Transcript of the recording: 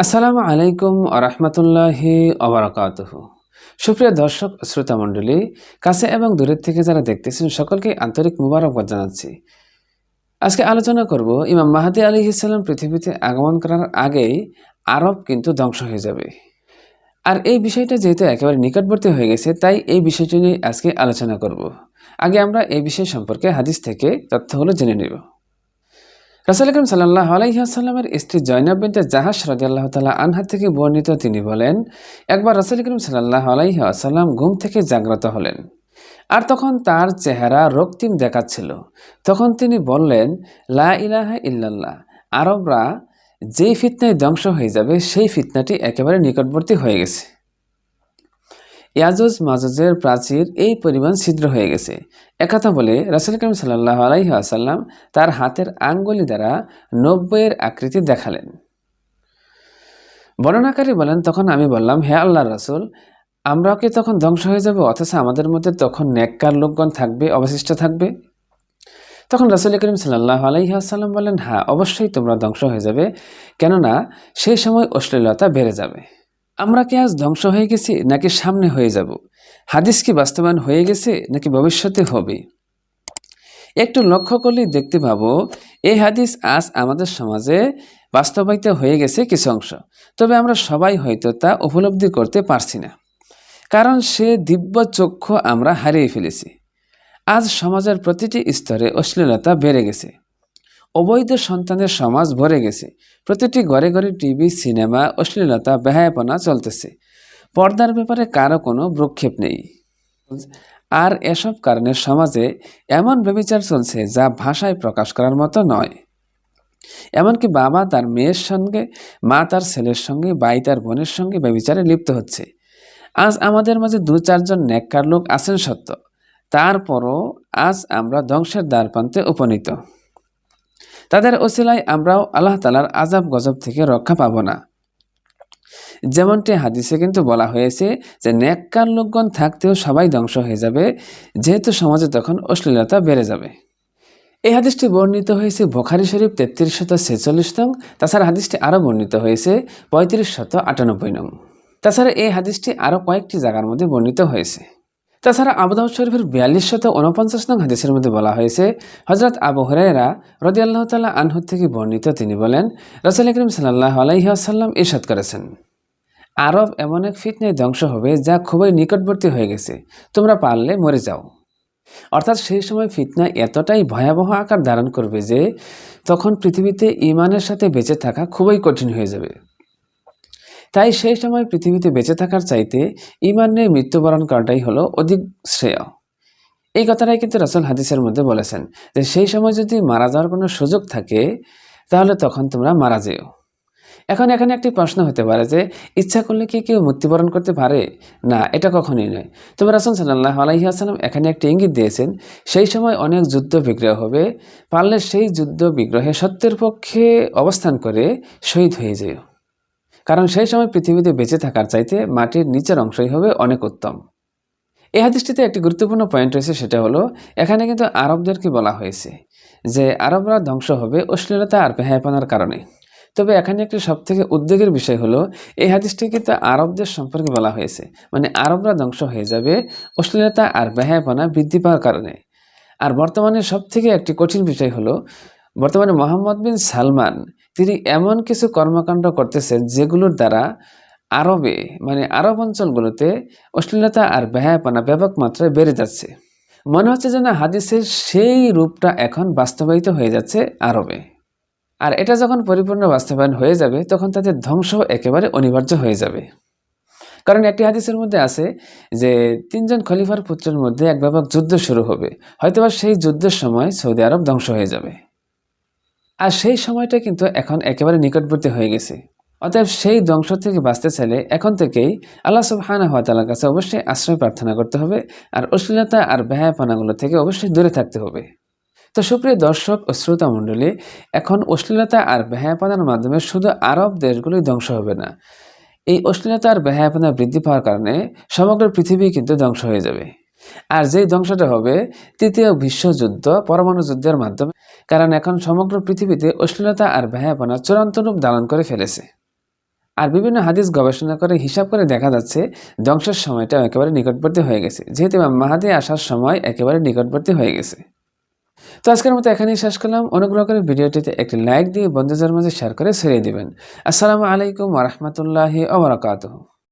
আসসালামু আলাইকুম আরহামতুল্লাহি অবরাকাতুহ সুপ্রিয় দর্শক, শ্রোতা মণ্ডলী, কাছে এবং দূরের থেকে যারা দেখতেছেন সকলকে আন্তরিক মুবারকবাদ জানাচ্ছি। আজকে আলোচনা করব, ইমাম মাহাদি আলী ইসলাম পৃথিবীতে আগমন করার আগেই আরব কিন্তু ধ্বংস হয়ে যাবে। আর এই বিষয়টা যেহেতু একেবারে নিকটবর্তী হয়ে গেছে, তাই এই বিষয়টি নিয়ে আজকে আলোচনা করব। আগে আমরা এই বিষয় সম্পর্কে হাদিস থেকে তথ্যগুলো জেনে নেব। রাসুল আকরম সাল্লাহ আলাইসাল্লামের স্ত্রী জয়নাব বিনতে জাহাস রাজিয়াল্লাহ তালা আনহা থেকে বর্ণিত তিনি বলেন, একবার রাসুল করিম সাল্লাহ আলাইসাল্লাম ঘুম থেকে জাগ্রত হলেন আর তখন তার চেহারা রক্তিম দেখাচ্ছিল। তখন তিনি বললেন, লা ইলাহা ইল্লাল্লাহ, আরবরা যেই ফিতনায় ধ্বংস হয়ে যাবে, সেই ফিতনাটি একেবারে নিকটবর্তী হয়ে গেছে। ইয়াজুজ মাজুজের প্রাচীর এই পরিমাণ ছিদ্র হয়ে গেছে। একথা বলে, রাসুল করিম সাল্লাহ আলাইহি আসাল্লাম তার হাতের আঙ্গুলি দ্বারা নব্বইয়ের আকৃতি দেখালেন। বর্ণনাকারী বলেন, তখন আমি বললাম, হে আল্লাহ রাসুল আমরাও কি তখন ধ্বংস হয়ে যাব, অথচ আমাদের মধ্যে তখন নেককার লোকগণ থাকবে, অবশিষ্ট থাকবে? তখন রাসুল করিম সাল্লাহ আলাইহাসাল্লাম বলেন হ্যাঁ অবশ্যই তোমরা ধ্বংস হয়ে যাবে, কেননা সেই সময় অশ্লীলতা বেড়ে যাবে। আমরা কি আজ ধ্বংস হয়ে গেছি, নাকি সামনে হয়ে যাব? হাদিস কি বাস্তবায়ন হয়ে গেছে, নাকি ভবিষ্যতে হবে? একটু লক্ষ্য করলে দেখতে পাবো এই হাদিস আজ আমাদের সমাজে বাস্তবায়িত হয়ে গেছে কিছু অংশ। তবে আমরা সবাই হয়তো তা উপলব্ধি করতে পারছি না। কারণ সে দিব্য চক্ষু আমরা হারিয়ে ফেলেছি। আজ সমাজের প্রতিটি স্তরে অশ্লীলতা বেড়ে গেছে। অবৈধ সন্তানের সমাজ ভরে গেছে। প্রতিটি ঘরে ঘরে টিভি, সিনেমা, অশ্লীলতা, বেহায়াপনা চলতেছে। পর্দার ব্যাপারে কারও কোনো ভ্রুক্ষেপ নেই। আর এসব কারণে সমাজে এমন ব্যবিচার চলছে যা ভাষায় প্রকাশ করার মতো নয়। এমনকি বাবা তার মেয়ের সঙ্গে, মা তার ছেলের সঙ্গে বাই তার বোনের সঙ্গে ব্যবিচারে লিপ্ত হচ্ছে। আজ আমাদের মাঝে দু চারজন নেককার লোক আছেন সত্য। তারপরও আজ আমরা ধ্বংসের দ্বার প্রান্তে উপনীত। তাদের ওসিলায় আমরাও আল্লাহ তালার আজাব গজব থেকে রক্ষা পাব না। যেমনটি হাদিসে কিন্তু বলা হয়েছে যে, নেককার লোকগণ থাকতেও সবাই ধ্বংস হয়ে যাবে, যেহেতু সমাজে তখন অশ্লীলতা বেড়ে যাবে। এই হাদিসটি বর্ণিত হয়েছে বোখারি শরীফ তেত্রিশ শত ছেচল্লিশ নং, তাছাড়া হাদিসটি আরও বর্ণিত হয়েছে পঁয়ত্রিশ শত আটানব্বই নং। তাছাড়া এই হাদিসটি আরও কয়েকটি জায়গার মধ্যে বর্ণিত হয়েছে। তাছাড়া আবুদাউদ শরীফের বিয়াল্লিশ শত উনপঞ্চাশ নং হাদিসের মধ্যে বলা হয়েছে হজরত আবু হরাইরা রদি আল্লাহ তাল্লাহ আনহু থেকে বর্ণিত, তিনি বলেন, রসুল করিম সাল্লাহ আলাইসাল্লাম ইরশাদ করেছেন। আরব এমন এক ফিতনায় ধ্বংস হবে যা খুবই নিকটবর্তী হয়ে গেছে, তোমরা পারলে মরে যাও। অর্থাৎ সেই সময় ফিতনা এতটাই ভয়াবহ আকার ধারণ করবে যে, তখন পৃথিবীতে ইমানের সাথে বেঁচে থাকা খুবই কঠিন হয়ে যাবে। তাই সেই সময় পৃথিবীতে বেঁচে থাকার চাইতে ইমান নিয়ে মৃত্যুবরণ করাটাই হলো অধিক শ্রেয়। এই কথাটাই কিন্তু রাসুল হাদিসের মধ্যে বলেছেন যে সেই সময় যদি মারা যাওয়ার কোনো সুযোগ থাকে, তাহলে তখন তোমরা মারা যেও। এখন এখানে একটি প্রশ্ন হতে পারে যে, ইচ্ছা করলে কি কেউ মৃত্যুবরণ করতে পারে? না, এটা কখনোই নয়। তবে রাসুল সাল্লাহ আলহিহাসাল্লাম এখানে একটি ইঙ্গিত দিয়েছেন, সেই সময় অনেক যুদ্ধ বিগ্রহ হবে, পারলে সেই যুদ্ধ বিগ্রহে সত্যের পক্ষে অবস্থান করে শহীদ হয়ে যেও। কারণ সেই সময় পৃথিবীতে বেঁচে থাকার চাইতে মাটির নিচের অংশই হবে অনেক উত্তম। এই হাদিসটিতে একটি গুরুত্বপূর্ণ পয়েন্ট রয়েছে, সেটা হলো, এখানে কিন্তু আরবদেরকে বলা হয়েছে যে, আরবরা ধ্বংস হবে অশ্লীলতা আর বেহায়াপনার কারণে। তবে এখানে একটি সবথেকে উদ্বেগের বিষয় হলো, এই হাদিসটি কিন্তু আরবদের সম্পর্কে বলা হয়েছে। মানে আরবরা ধ্বংস হয়ে যাবে অশ্লীলতা আর বেহায়াপনা বৃদ্ধি পাওয়ার কারণে। আর বর্তমানে সবথেকে একটি কঠিন বিষয় হলো, বর্তমানে মোহাম্মদ বিন সালমান তিনি এমন কিছু কর্মকাণ্ড করতেছেন যেগুলোর দ্বারা আরবে মানে আরব অঞ্চলগুলোতে অশ্লীলতা আর ব্যয়াপনা ব্যাপক মাত্রায় বেড়ে যাচ্ছে। মনে হচ্ছে যেন হাদিসের সেই রূপটা এখন বাস্তবায়িত হয়ে যাচ্ছে আরবে। আর এটা যখন পরিপূর্ণ বাস্তবায়ন হয়ে যাবে, তখন তাদের ধ্বংস একেবারে অনিবার্য হয়ে যাবে। কারণ একটি হাদিসের মধ্যে আছে যে, তিনজন খলিফার পুত্রের মধ্যে এক ব্যাপক যুদ্ধ শুরু হবে। হয়তোবা সেই যুদ্ধের সময় সৌদি আরব ধ্বংস হয়ে যাবে। আর সেই সময়টা কিন্তু এখন একেবারে নিকটবর্তী হয়ে গেছে। অতএব সেই ধ্বংস থেকে বাঁচতে চাইলে এখন থেকেই আল্লাহ সুবহানা হওয়ার কাছে অবশ্যই আশ্রয় প্রার্থনা করতে হবে আর অশ্লীলতা আর ব্যয়াপনাগুলো থেকে অবশ্যই দূরে থাকতে হবে। তো সুপ্রিয় দর্শক ও শ্রোতা মণ্ডলী, এখন অশ্লীলতা আর ব্যয়াপনার মাধ্যমে শুধু আরব দেশগুলোই ধ্বংস হবে না। এই অশ্লীলতা আর ব্যয়াপনা বৃদ্ধি পাওয়ার কারণে সমগ্র পৃথিবী কিন্তু ধ্বংস হয়ে যাবে। আর যেই ধ্বংসটা হবে, তৃতীয় বিশ্বযুদ্ধ পরমাণু যুদ্ধের মাধ্যমে, কারণ এখন সমগ্র পৃথিবীতে অশ্লীলতা আর ভয়াপনা চূড়ান্ত রূপ ধারণ করে ফেলেছে। আর বিভিন্ন হাদিস গবেষণা করে হিসাব করে দেখা যাচ্ছে, ধ্বংসের সময়টা একেবারে নিকটবর্তী হয়ে গেছে। যেহেতু মাহাদি আসার সময় একেবারে নিকটবর্তী হয়ে গেছে। তো আজকের মতো এখানেই শেষ করলাম। অনুগ্রহ করে ভিডিওটিতে একটি লাইক দিয়ে বন্ধুদের মাঝে শেয়ার করে ছেড়ে দিবেন। আসসালামু আলাইকুম ওরহমতুল্লাহি ওবরাকাতুহ